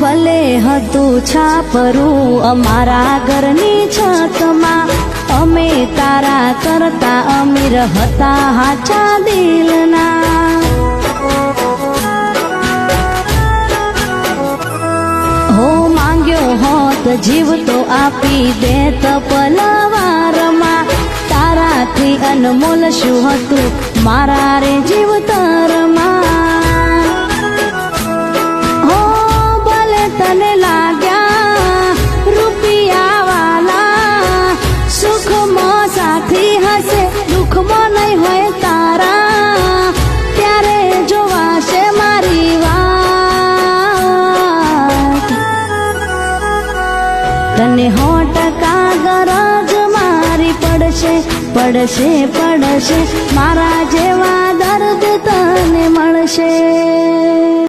ભલે હતું છાપરું અમારા ઘરની છતમાં. અમે તારા કરતા અમીર હતા હાચા દિલના. હો, માંગ્યો હોત જીવ તો આપી દે પલવારમાં. તારાથી અનમોલ શું હતું? તને હો ટકા ગરજ મારી પડશે પડશે પડશે. મારા જેવા દર્દ તને મળશે.